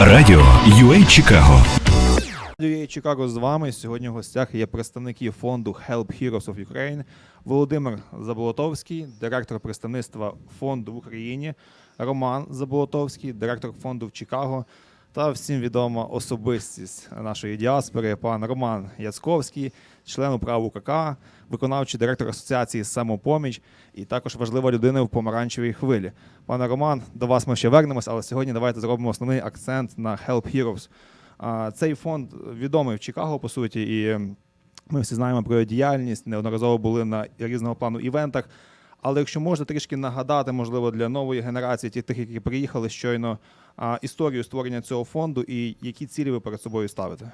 Радіо UA Чикаго. Радіо Чикаго з вами. Сьогодні в гостях є представники фонду Help Heroes of Ukraine Володимир Заболотовський, директор представництва фонду в Україні, Роман Заболотовський, директор фонду в Чикаго. Та всім відома особистість нашої діаспори, пан Роман Яцковський, член управи УКК, виконавчий директор асоціації Самопоміч і також важлива людина в помаранчевій хвилі. Пане Роман, до вас ми ще вернемось, але сьогодні давайте зробимо основний акцент на Help Heroes. Цей фонд відомий в Чикаго, по суті, і ми всі знаємо про його діяльність, неодноразово були на різного плану івентах. Але якщо можна трішки нагадати, можливо, для нової генерації, тих, тих, які приїхали щойно, історію створення цього фонду і які цілі ви перед собою ставите.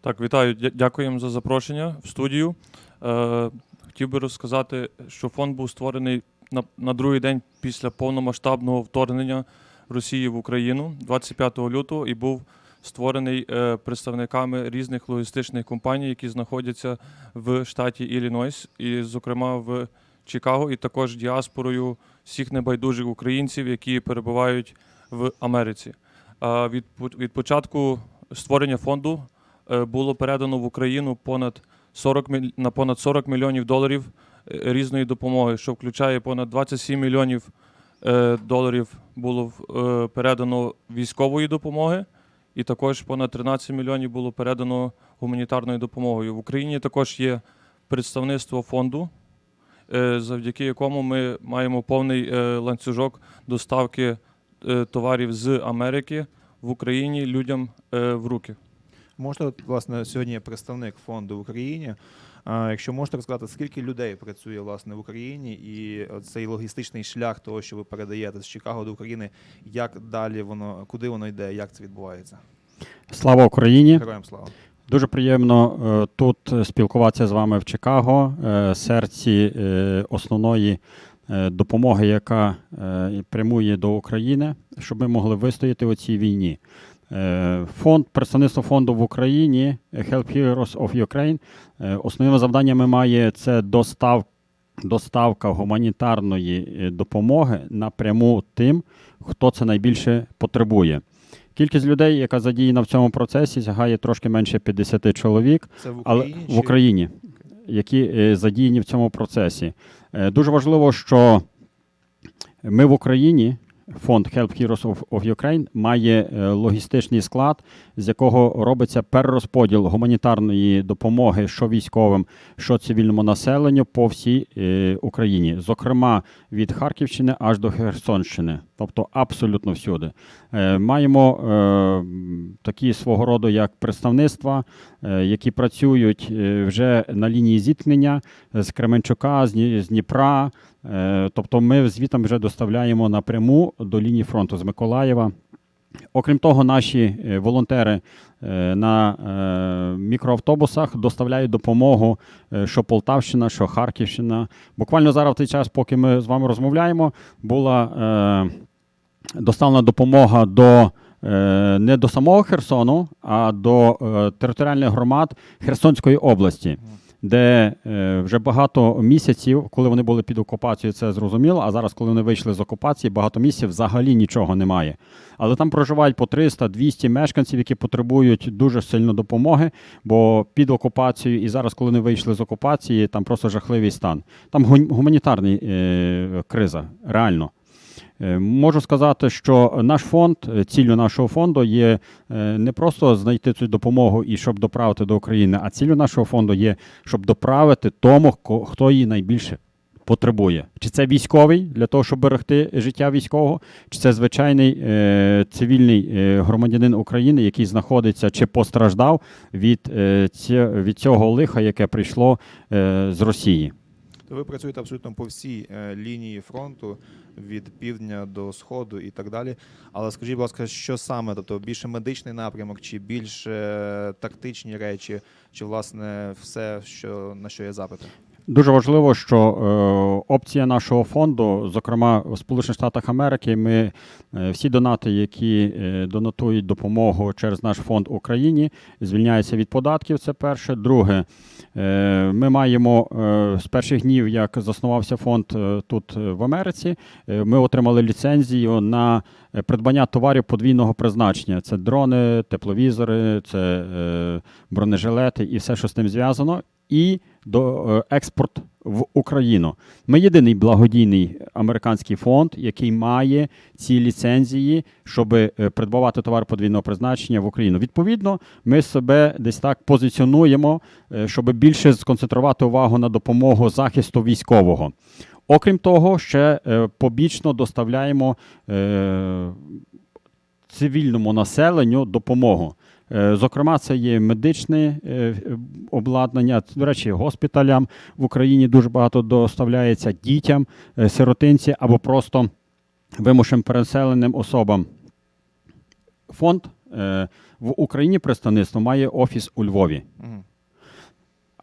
Так, вітаю, дякуємо за запрошення в студію. Е, хотів би розказати, що фонд був створений на, на другий день після повномасштабного вторгнення Росії в Україну 25 лютого і був створений е, представниками різних логістичних компаній, які знаходяться в штаті Іллінойс, і, зокрема, в Чикаго, і також діаспорою всіх небайдужих українців, які перебувають в Америці. Від, від початку створення фонду е, було передано в Україну понад 40 міль... на понад 40 мільйонів доларів е, різної допомоги, що включає понад 27 мільйонів е, доларів було передано військової допомоги, і також понад 13 мільйонів було передано гуманітарною допомогою. В Україні також є представництво фонду, завдяки якому ми маємо повний е, ланцюжок доставки е, товарів з Америки в Україні людям е, в руки. Можете, от, власне, сьогодні є представник фонду в Україні. Якщо можете розказати, скільки людей працює власне в Україні, і цей логістичний шлях того, що ви передаєте з Чикаго до України, як далі воно, куди воно йде, як це відбувається? Слава Україні! Героям слава! Дуже приємно е, тут спілкуватися з вами в Чикаго, е, серці е, основної допомоги, яка прямує до України, щоб ми могли вистояти у цій війні. Фонд представництво фонду в Україні Help Heroes of Ukraine. Основними завданнями має це достав, доставка гуманітарної допомоги напряму тим, хто це найбільше потребує. Кількість людей, яка задіяна в цьому процесі, сягає трошки менше 50 чоловік, Це в але Україні? в чи- Україні, які е, задіяні в цьому процесі. Е, Дуже важливо, що ми в Україні. Фонд Help Heroes of, of Ukraine має е, логістичний склад, з якого робиться перерозподіл гуманітарної допомоги що військовим, що цивільному населенню по всій е, Україні, зокрема від Харківщини аж до Херсонщини, тобто абсолютно всюди. Е, маємо е, такі свого роду як представництва, е, які працюють вже на лінії зіткнення з Кременчука, з Дні- Дніпра. Тобто ми звітам вже доставляємо напряму до лінії фронту з Миколаєва. Окрім того, наші е, волонтери е, на е, мікроавтобусах доставляють допомогу, що Полтавщина, що Харківщина. Буквально зараз, в той час, поки ми з вами розмовляємо, була доставлена допомога до. Не до самого Херсону, а до територіальних громад Херсонської області, де е, вже багато місяців, коли вони були під окупацією, це зрозуміло. А зараз, коли вони вийшли з окупації, багато місяців взагалі нічого немає. Але там проживають по 300-200 мешканців, які потребують дуже сильно допомоги, бо під окупацією, і зараз, коли вони вийшли з окупації, там просто жахливий стан. Там гу- гуманітарний е, криза, реально. Е, Можу сказати, що наш фонд, е, ціллю нашого фонду є е, не просто знайти цю допомогу і щоб доправити до України, а ціллю нашого фонду є, щоб доправити тому, хто її найбільше потребує. Чи це військовий для того, щоб берегти життя військового, чи це звичайний цивільний громадянин України, який знаходиться чи постраждав від, е, від цього лиха, яке прийшло з Росії. То ви працюєте абсолютно по всій е, лінії фронту від півдня до сходу і так далі. Але скажіть, будь ласка, що саме? Тобто більше медичний напрямок, чи більше тактичні речі, чи власне все, що на що є запити? Дуже важливо, що е, опція нашого фонду, зокрема в Сполучених Штатах Америки, ми е, всі донати, які е, донатують допомогу через наш фонд Україні, звільняються від податків. Це перше. Друге, е, ми маємо е, з перших днів, як заснувався фонд е, тут е, в Америці, е, ми отримали ліцензію на е, придбання товарів подвійного призначення. Це дрони, тепловізори, це е, бронежилети і все, що з тим зв'язано. І до е, експорт в Україну. Ми єдиний благодійний американський фонд, який має ці ліцензії, щоб е, придбавати товар подвійного призначення в Україну. Відповідно, ми себе десь так позиціонуємо, е, щоб більше сконцентрувати увагу на допомогу захисту військового. Окрім того, ще побічно доставляємо цивільному населенню допомогу. Е, Зокрема, це є медичне е, обладнання. До речі, госпіталям в Україні дуже багато доставляється дітям, е, сиротинці або просто вимушеним переселеним особам. Фонд в Україні представництво має офіс у Львові.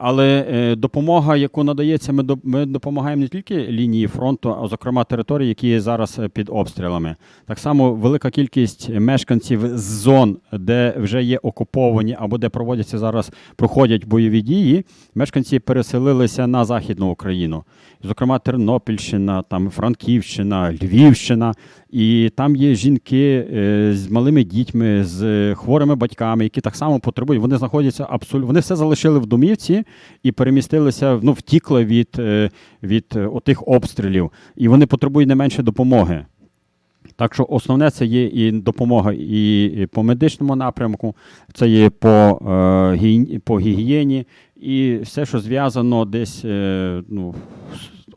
Але е, допомога, яку надається, ми, ми допомагаємо не тільки лінії фронту, а зокрема території, які є зараз е, під обстрілами. Так само велика кількість мешканців з зон, де вже є окуповані або де проводяться зараз, проходять бойові дії. Мешканці переселилися на Західну Україну. Зокрема, Тернопільщина, там Франківщина, Львівщина. І там є жінки е, з малими дітьми, з хворими батьками, які так само потребують. Вони знаходяться абсолютно. Вони все залишили в домівці і перемістилися, ну, втікли від, е, від е, отих обстрілів. І вони потребують не менше допомоги. Так що основне це є і допомога і по медичному напрямку, це є по, по гігієні, і все, що зв'язано десь ну,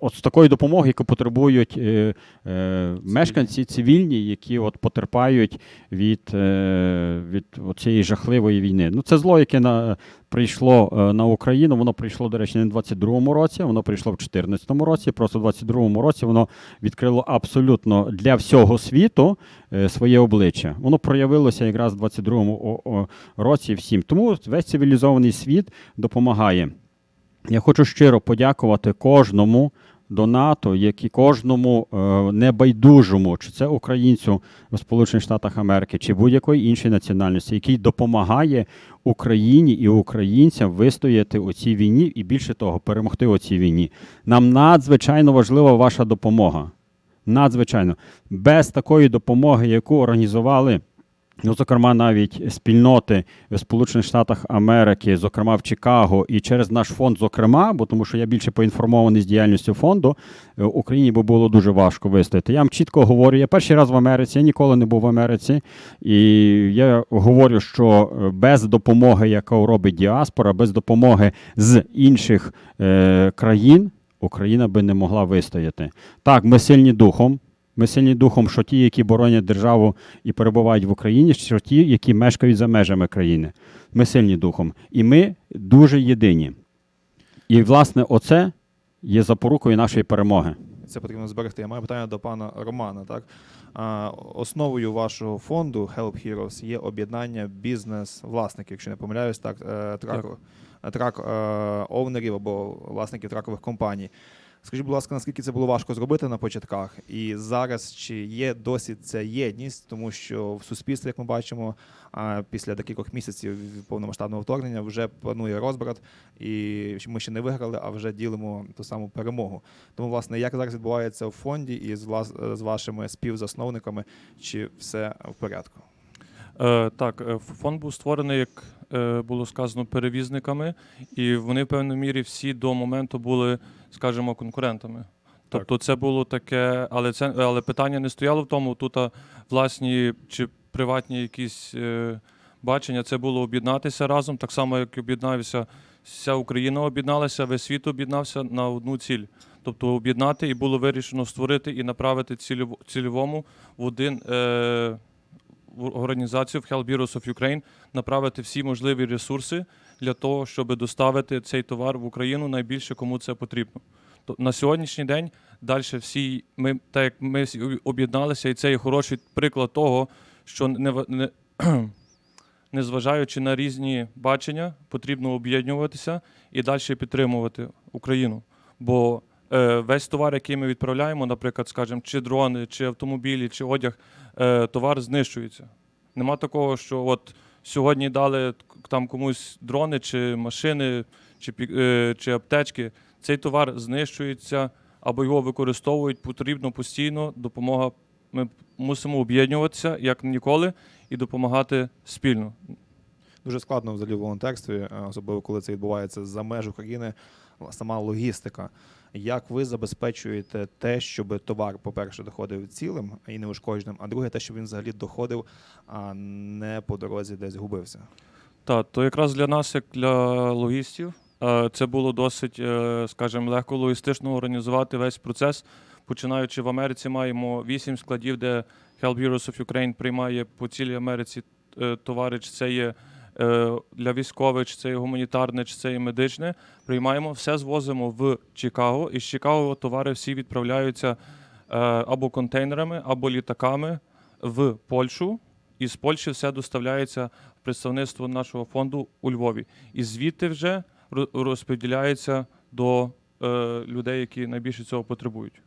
от з такої допомоги, яку потребують е, е, мешканці цивільні, які от потерпають від, е, від цієї жахливої війни. Ну, це зло, яке на, прийшло е, на Україну, воно прийшло, до речі, не в 22-му році, воно прийшло в 14-му році. Просто в 22-му році воно відкрило абсолютно для всього світу е, своє обличчя. Воно проявилося якраз в 22-му о- о- році всім. Тому весь цивілізований світ допомагає. Я хочу щиро подякувати кожному донату, як і кожному е, небайдужому, чи це українцю в Сполучених Штатах Америки, чи будь-якої іншої національності, який допомагає Україні і українцям вистояти у цій війні і більше того, перемогти у цій війні. Нам надзвичайно важлива ваша допомога. Надзвичайно. Без такої допомоги, яку організували. Ну, зокрема, навіть спільноти в Сполучених Штатах Америки, зокрема в Чикаго, і через наш фонд, зокрема, бо тому що я більше поінформований з діяльністю фонду, е, Україні би було дуже важко вистояти. Я вам чітко говорю, я перший раз в Америці, я ніколи не був в Америці, і я говорю, що е, без допомоги, яку робить діаспора, без допомоги з інших е, країн, Україна би не могла вистояти. Так, ми сильні духом. Ми сильні духом, що ті, які боронять державу і перебувають в Україні, що ті, які мешкають за межами країни. Ми сильні духом. І ми дуже єдині. І, власне, оце є запорукою нашої перемоги. Це потрібно зберегти. Я маю питання до пана Романа. Так а, основою вашого фонду Help Heroes є об'єднання бізнес-власників, якщо не помиляюсь, так е, траку, трак е, овнерів або власників тракових компаній. Скажіть, будь ласка, наскільки це було важко зробити на початках? І зараз чи є досі ця єдність, тому що в суспільстві, як ми бачимо, після декількох місяців повномасштабного вторгнення вже планує розбрат, і ми ще не виграли, а вже ділимо ту саму перемогу. Тому, власне, як зараз відбувається в фонді і з вашими співзасновниками, чи все в порядку? Е, так, е, фонд був створений, як е, було сказано, перевізниками, і вони в певній мірі всі до моменту були, скажімо, конкурентами. Тобто це було таке, але це але питання не стояло в тому, тут а, власні чи приватні якісь е, бачення. Це було об'єднатися разом, так само, як об'єднався вся Україна об'єдналася, весь світ об'єднався на одну ціль. Тобто об'єднати і було вирішено створити і направити цільово- цільовому в один е, в організацію в Help Heroes of Ukraine направити всі можливі ресурси для того, щоб доставити цей товар в Україну найбільше кому це потрібно. То на сьогоднішній день далі всі ми, так як ми всі об'єдналися, і це є хороший приклад того, що не, не, незважаючи на різні бачення, потрібно об'єднуватися і далі підтримувати Україну. Бо е, весь товар, який ми відправляємо, наприклад, скажімо, чи дрони, чи автомобілі, чи одяг, е, товар знищується. Нема такого, що от сьогодні дали там комусь дрони, чи машини, чи, е, чи аптечки. Цей товар знищується або його використовують потрібно постійно. Допомога. Ми мусимо об'єднуватися як ніколи і допомагати спільно. Дуже складно взагалі в волонтерстві, е, особливо коли це відбувається за меж України, сама логістика. Як ви забезпечуєте те, щоб товар, по-перше, доходив цілим і неушкодженим, а друге, те, щоб він взагалі доходив, а не по дорозі десь губився? Так, то якраз для нас, як для логістів, е, це було досить, е, скажімо, легко логістично організувати весь процес. Починаючи в Америці, маємо вісім складів, де Help Heroes of Ukraine приймає по цілій Америці е, товари, чи це є для військових, чи це є гуманітарне, чи це є медичне. Приймаємо, все звозимо в Чикаго, і з Чикаго товари всі відправляються е, або контейнерами, або літаками в Польщу. І з Польщі все доставляється в представництво нашого фонду у Львові. І звідти вже ро- розподіляється до е, людей, які найбільше цього потребують.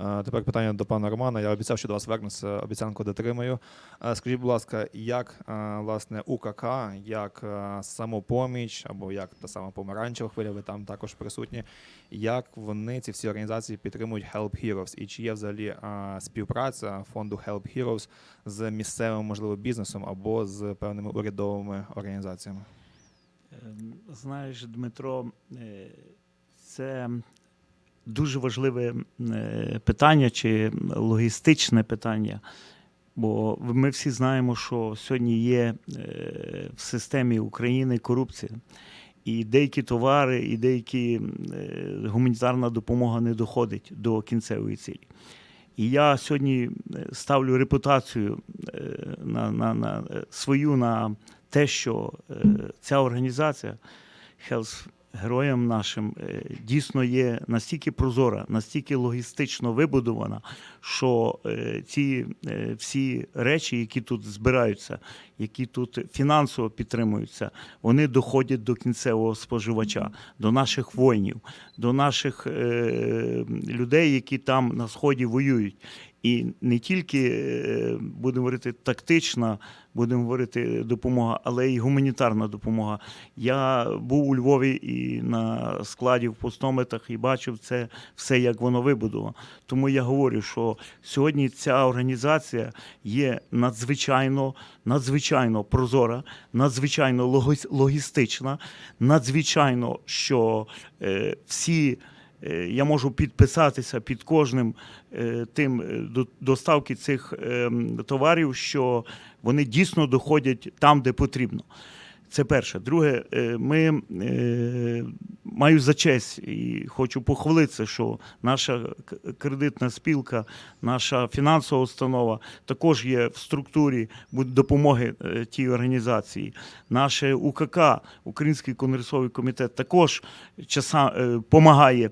Е, Тепер питання до пана Романа. Я обіцяв, що до вас вернуся, обіцянку дотримаю. Е, Скажіть, будь ласка, як е, власне УКК, як е, самопоміч або як та сама помаранчева хвиля, ви там також присутні, як вони ці всі організації підтримують Help Heroes? І чи є взагалі е, співпраця фонду Help Heroes з місцевим, можливо, бізнесом або з певними урядовими організаціями? Ем, Знаєш, Дмитро, е, це дуже важливе е, питання чи логістичне питання. Бо ми всі знаємо, що сьогодні є е, в системі України корупція. І деякі товари, і деякі е, гуманітарна допомога не доходить до кінцевої цілі. І я сьогодні ставлю репутацію на, на, на свою на те, що ця організація Health героям нашим е, дійсно є настільки прозора, настільки логістично вибудована, що е, ці е, всі речі, які тут збираються, які тут фінансово підтримуються, вони доходять до кінцевого споживача, до наших воїнів, до наших людей, які там на сході воюють. І не тільки е, будемо говорити тактична, будемо говорити допомога, але й гуманітарна допомога. Я був у Львові і на складі в пустометах і бачив це все, як воно вибудовано. Тому я говорю, що сьогодні ця організація є надзвичайно, надзвичайно прозора, надзвичайно логістична, надзвичайно, що е, всі. Е, Я можу підписатися під кожним е, тим е, до- доставки цих ем, товарів, що вони дійсно доходять там, де потрібно. Це перше. Друге, е, ми е, маю за честь і хочу похвалитися, що наша кредитна спілка, наша фінансова установа також є в структурі допомоги е, тій організації. Наше УКК, Український конгресовий комітет, також часа допомагає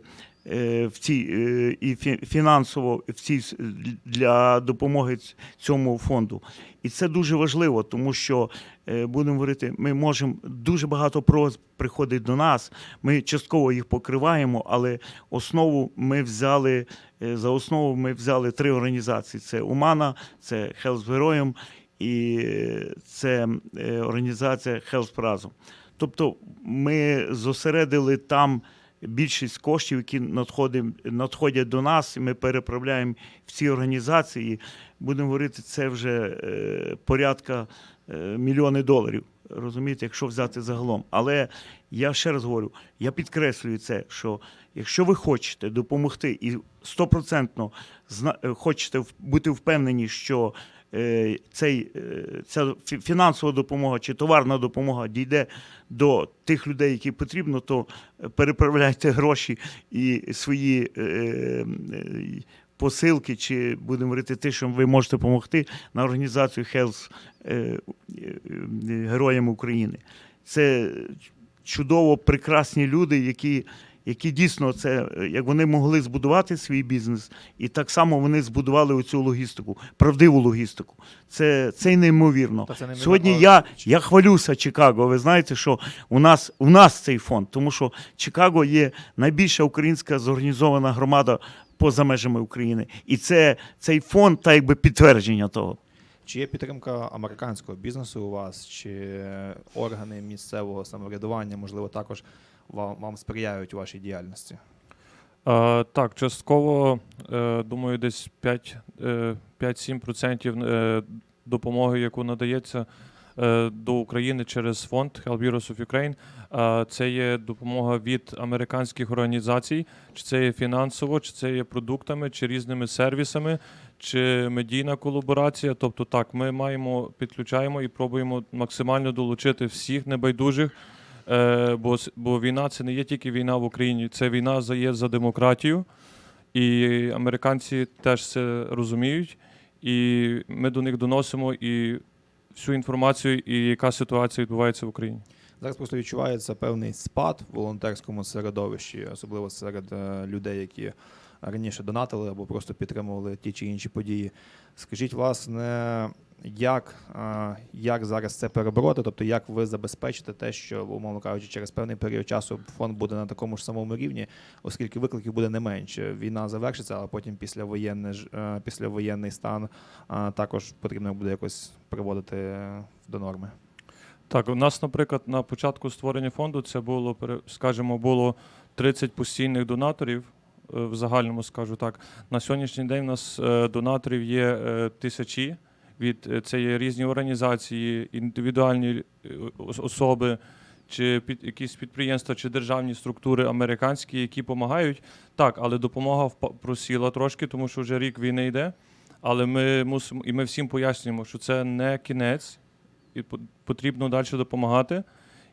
в цій е, і фінансово в цій для допомоги цьому фонду. І це дуже важливо, тому що е, будемо говорити, ми можемо дуже багато просьб приходить до нас. Ми частково їх покриваємо, але основу ми взяли е, за основу. Ми взяли три організації: це Умана, це Health Героям і е, це е, організація Health Разом. Тобто ми зосередили там більшість коштів, які надходять, до нас, і ми переправляємо в ці організації. Будемо говорити, це вже е, порядка е, мільйони доларів. Розумієте, якщо взяти загалом. Але я ще раз говорю, я підкреслюю це, що якщо ви хочете допомогти і стопроцентно е, хочете бути впевнені, що цей, е, ця фінансова допомога чи товарна допомога дійде до тих людей, які потрібно, то е, переправляйте гроші і свої е, е, посилки, чи будемо говорити, те, що ви можете допомогти на організацію е, е, е, Героям України. Це чудово прекрасні люди, які які дійсно це як вони могли збудувати свій бізнес, і так само вони збудували оцю логістику, правдиву логістику. Це, це й неймовірно. Це неймовірно. Сьогодні я, я хвалюся Чикаго. Ви знаєте, що у нас, у нас цей фонд, тому що Чикаго є найбільша українська зорганізована громада поза межами України. І це цей фонд та якби підтвердження того. Чи є підтримка американського бізнесу у вас, чи органи місцевого самоврядування, можливо, також вам, вам сприяють у вашій діяльності? Е, так, частково, е, думаю, десь 5, е, 5-7% е, допомоги, яку надається до України через фонд Help Heroes of Ukraine. Це є допомога від американських організацій, чи це є фінансово, чи це є продуктами, чи різними сервісами, чи медійна колаборація. Тобто, так, ми маємо підключаємо і пробуємо максимально долучити всіх небайдужих. Е, бо, бо війна це не є тільки війна в Україні, це війна за є за демократію. І американці теж це розуміють. І ми до них доносимо і всю інформацію, і яка ситуація відбувається в Україні. Зараз просто відчувається певний спад в волонтерському середовищі, особливо серед е, людей, які раніше донатили або просто підтримували ті чи інші події. Скажіть, власне, як, як зараз це перебороти? Тобто, як ви забезпечите те, що, умовно кажучи, через певний період часу фонд буде на такому ж самому рівні, оскільки викликів буде не менше. Війна завершиться, а потім післявоєнний, е, післявоєнний стан також потрібно буде якось приводити до норми. Так, у нас, наприклад, на початку створення фонду це було, скажімо, було 30 постійних донаторів. Е, В загальному скажу так. На сьогоднішній день у нас е, донаторів є е, тисячі. Від це є різні організації, індивідуальні особи, чи під якісь підприємства, чи державні структури американські, які допомагають. Так, але допомога просіла трошки, тому що вже рік війни йде. Але ми мусимо і ми всім пояснюємо, що це не кінець, і потрібно далі допомагати.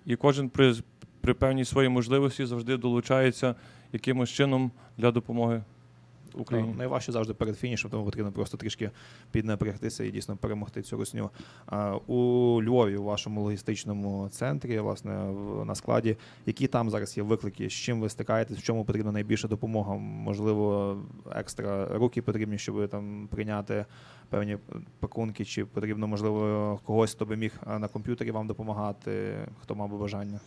І кожен при, при певній своїй можливості завжди долучається якимось чином для допомоги Україні. Ну, найважче завжди перед фінішем, тому потрібно просто трішки піднапрягтися і дійсно перемогти цю русню. А, у Львові, у вашому логістичному центрі, власне, в- на складі, які там зараз є виклики, з чим ви стикаєтесь, в чому потрібна найбільша допомога? Можливо, екстра руки потрібні, щоб там прийняти певні пакунки, чи потрібно, можливо, когось, хто би міг на комп'ютері вам допомагати, хто мав би бажання.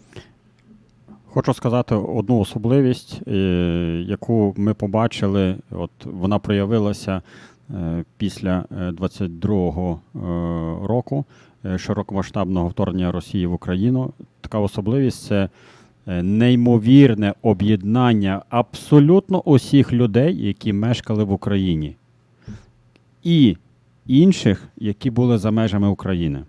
Хочу сказати одну особливість, е, яку ми побачили, от вона проявилася е, після е, 22-го е, року широкомасштабного вторгнення Росії в Україну. Така особливість це неймовірне об'єднання абсолютно усіх людей, які мешкали в Україні, і інших, які були за межами України.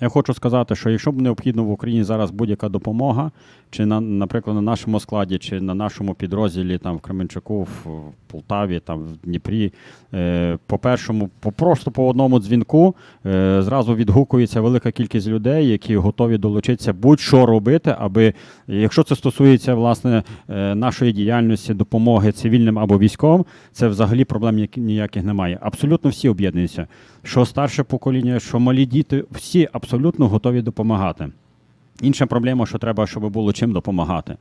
Я хочу сказати, що якщо б необхідно в Україні зараз будь-яка допомога, чи на, наприклад, на нашому складі, чи на нашому підрозділі там в Кременчуку, в Полтаві, там в Дніпрі, е, по першому, по просто по одному дзвінку е, зразу відгукується велика кількість людей, які готові долучитися будь-що робити, аби якщо це стосується власне е, нашої діяльності, допомоги цивільним або військовим, це взагалі проблем ніяких немає. Абсолютно всі об'єднуються. Що старше покоління, що малі діти, всі абсолютно готові допомагати. Інша проблема, що треба, щоб було чим допомагати.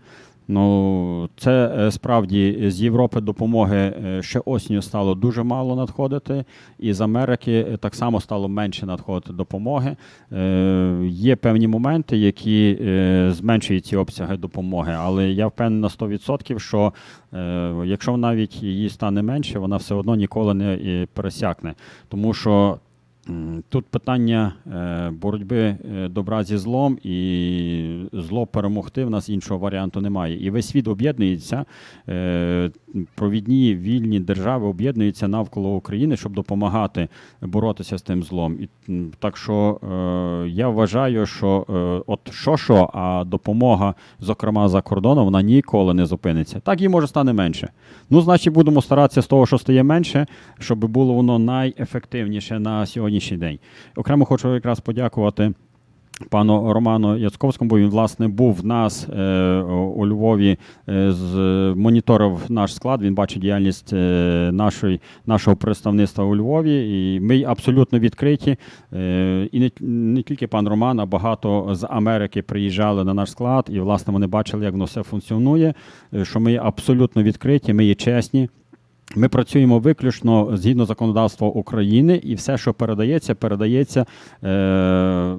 Ну, це е, справді з Європи допомоги е, ще осінню стало дуже мало надходити, і з Америки е, так само стало менше надходити допомоги. Е, Є певні моменти, які зменшують ці обсяги допомоги, але я впевнений на 100%, що е, якщо навіть її стане менше, вона все одно ніколи не пересякне. Тому що Тут питання е, боротьби е, добра зі злом, і зло перемогти в нас іншого варіанту немає. І весь світ об'єднується. Е, провідні вільні держави об'єднуються навколо України, щоб допомагати боротися з тим злом. І так що я вважаю, що от що що, а допомога, зокрема за кордоном, вона ніколи не зупиниться. Так їй може стане менше. Ну, значить, будемо старатися з того, що стає менше, щоб було воно найефективніше на сьогоднішній день. Окремо хочу якраз подякувати пану Роману Яцковському, бо він власне був в нас е, у Львові, е, з моніторив наш склад. Він бачить діяльність е, нашої, нашого представництва у Львові. І ми абсолютно відкриті. Е, і не, не тільки пан Роман, а багато з Америки приїжджали на наш склад, і власне вони бачили, як воно все функціонує. е, Що ми абсолютно відкриті, ми є чесні. Ми працюємо виключно згідно законодавства України, і все, що передається, передається, е,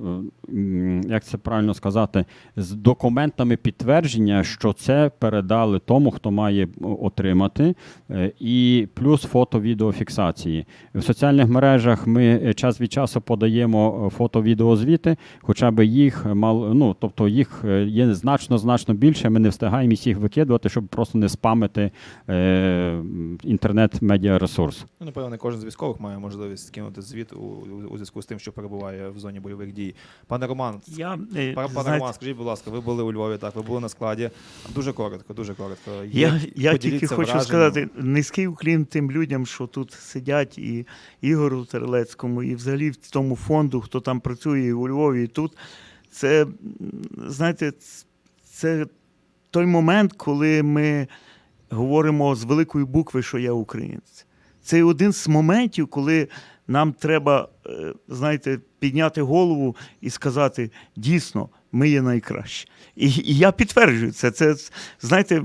як це правильно сказати, з документами підтвердження, що це передали тому, хто має отримати, е, і плюс фото-відеофіксації. В соціальних мережах ми е, час від часу подаємо фото-відеозвіти, хоча б їх мало, ну, тобто їх е, є значно значно більше. Ми не встигаємо їх викидувати, щоб просто не спамити е, інтернет-медіаресурс. Ну, напевно, кожен з військових має можливість скинути звіт у, у, у зв'язку з тим, що перебуває в зоні бойових дій. Пане Роман, Я, е, пане, пане знаєте, Роман, скажіть, будь ласка, ви були у Львові, так, ви були на складі. Дуже коротко, дуже коротко. Я, я тільки хочу враженням. сказати низький уклін тим людям, що тут сидять, і Ігору Терлецькому, і взагалі в тому фонду, хто там працює і у Львові, і тут. Це, знаєте, це той момент, коли ми говоримо з великої букви, що я українець. Це один з моментів, коли нам треба, е, знаєте, підняти голову і сказати: дійсно, ми є найкращі. І, і я підтверджую це. Це знаєте,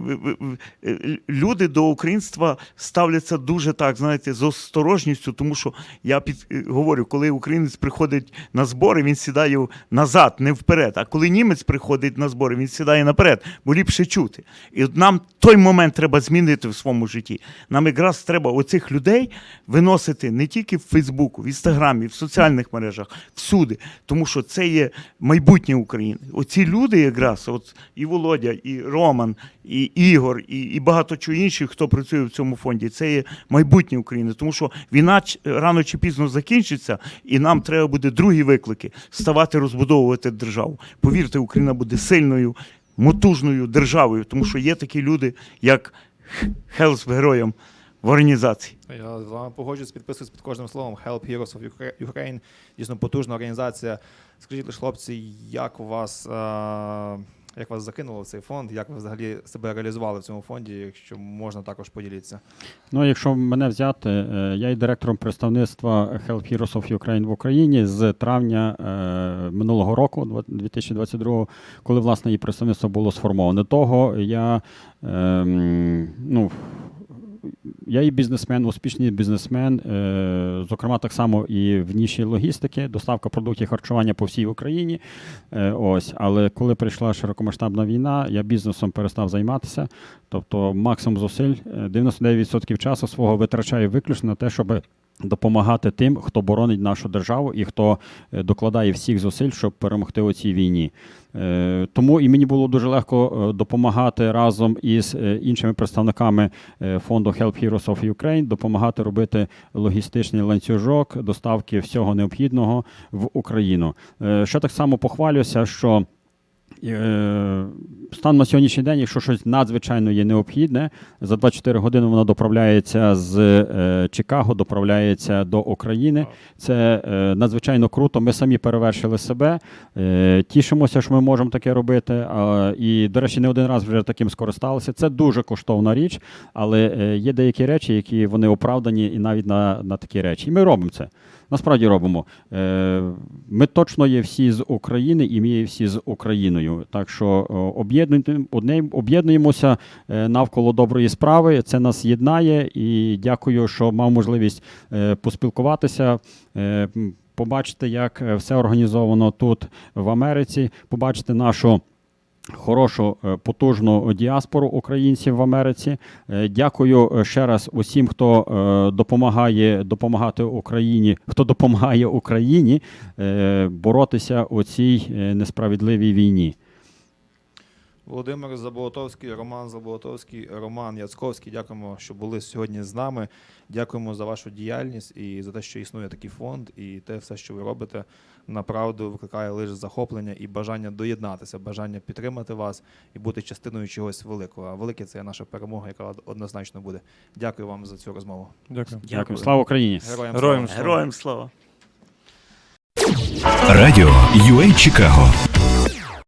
люди до українства ставляться дуже так, знаєте, з осторожністю, тому що я під говорю, коли українець приходить на збори, він сідає назад, не вперед. А коли німець приходить на збори, він сідає наперед, бо ліпше чути. І от нам той момент треба змінити в своєму житті. Нам якраз треба оцих людей виносити не тільки в Фейсбуку, в Інстаграмі, в соціальних мережах, всюди, тому що це є майбутнє України. Оці люди, якраз, от і Володя, і Роман, і Ігор, і, і багато чого інших, хто працює в цьому фонді, це є майбутнє України, тому що війна рано чи пізно закінчиться, і нам треба буде другі виклики ставати розбудовувати державу. Повірте, Україна буде сильною, мотужною державою, тому що є такі люди, як Хелс героям в організації. Я з вами погоджуюсь, підписуюсь під кожним словом. Help Heroes of Ukraine. Дійсно потужна організація. Скажіть лише, хлопці, як вас, е, як вас закинуло в цей фонд? Як ви взагалі себе реалізували в цьому фонді? Якщо можна також поділитися. Ну, якщо мене взяти, е, я є директором представництва Help Heroes of Ukraine в Україні з травня е, минулого року, два- 2022, коли власне і представництво було сформоване. Того я ем, ну. Я і бізнесмен, успішний бізнесмен, е, зокрема, так само і в ніші логістики, доставка продуктів харчування по всій Україні. Е, ось, але коли прийшла широкомасштабна війна, я бізнесом перестав займатися. Тобто максимум зусиль, е, 99% часу свого витрачаю виключно на те, щоб допомагати тим, хто боронить нашу державу і хто е, докладає всіх зусиль, щоб перемогти у цій війні. Е, Тому і мені було дуже легко е, допомагати разом із іншими представниками фонду Help Heroes of Ukraine, допомагати робити логістичний ланцюжок доставки всього необхідного в Україну. Е, Що так само похвалюся, що Станом на сьогоднішній день, якщо щось надзвичайно є необхідне, за 24 години воно доправляється з е, Чикаго, доправляється до України. Це е, надзвичайно круто. Ми самі перевершили себе. Е, тішимося, що ми можемо таке робити. А, і, до речі, не один раз вже таким скористалися. Це дуже коштовна річ, але е, є деякі речі, які вони оправдані і навіть на, на такі речі. І ми робимо це. Насправді робимо. Е, Ми точно є всі з України і ми є всі з Україною. Так що одне- об'єднуємося е, навколо доброї справи. Це нас єднає. І дякую, що мав можливість е, поспілкуватися. е, Побачити, як е, все організовано тут в Америці, побачити нашу хорошу, е, потужну діаспору українців в Америці. Е, Дякую е, ще раз усім, хто допомагає допомагати Україні, хто допомагає Україні боротися у цій несправедливій війні. Володимир Заболотовський, Роман Заболотовський, Роман Яцковський. Дякуємо, що були сьогодні з нами. Дякуємо за вашу діяльність і за те, що існує такий фонд, і те все, що ви робите, направду викликає лише захоплення і бажання доєднатися, бажання підтримати вас і бути частиною чогось великого. А велике це наша перемога, яка однозначно буде. Дякую вам за цю розмову. Дякую. Дякую. Слава Україні! Героям Героям слава. Героям слава! Радіо Радіо UA Чикаго